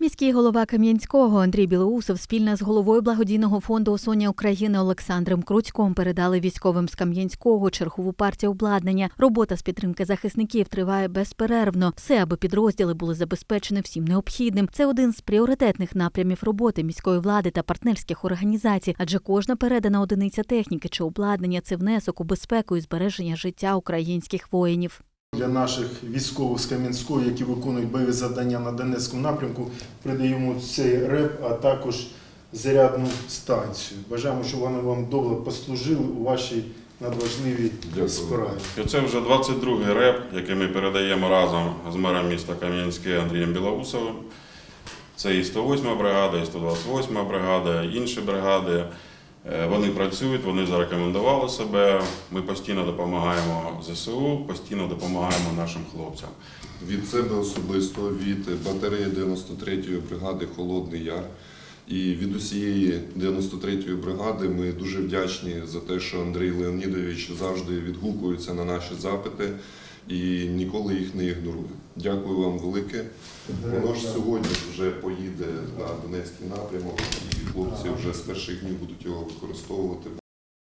Міський голова Кам'янського Андрій Білоусов спільно з головою благодійного фонду Соня України Олександром Круцьком передали військовим з Кам'янського чергову партію обладнання. Робота з підтримки захисників триває безперервно. Все, аби підрозділи були забезпечені всім необхідним. Це один з пріоритетних напрямів роботи міської влади та партнерських організацій, адже кожна передана одиниця техніки чи обладнання це внесок у безпеку і збереження життя українських воїнів. Для наших військових з Кам'янського, які виконують бойові завдання на Донецькому напрямку, передаємо цей реп, а також зарядну станцію. Бажаємо, щоб вони вам добре послужили у вашій надважливій Дякую. справі. І це вже 22-й реп, який ми передаємо разом з мером міста Кам'янське Андрієм Білоусовим. Це і 108 бригада, і 128 бригада, і інші бригади. Е, Вони працюють, вони зарекомендували себе. Ми постійно допомагаємо ЗСУ, постійно допомагаємо нашим хлопцям. Від себе особисто, від батареї 93-ї бригади Холодний Яр і від усієї 93-ї бригади ми дуже вдячні за те, що Андрій Леонідович завжди відгукується на наші запити і ніколи їх не ігнорує. Дякую вам велике. Воно ж сьогодні вже поїде на Донецький напрямок, і хлопці вже з перших днів будуть його використовувати.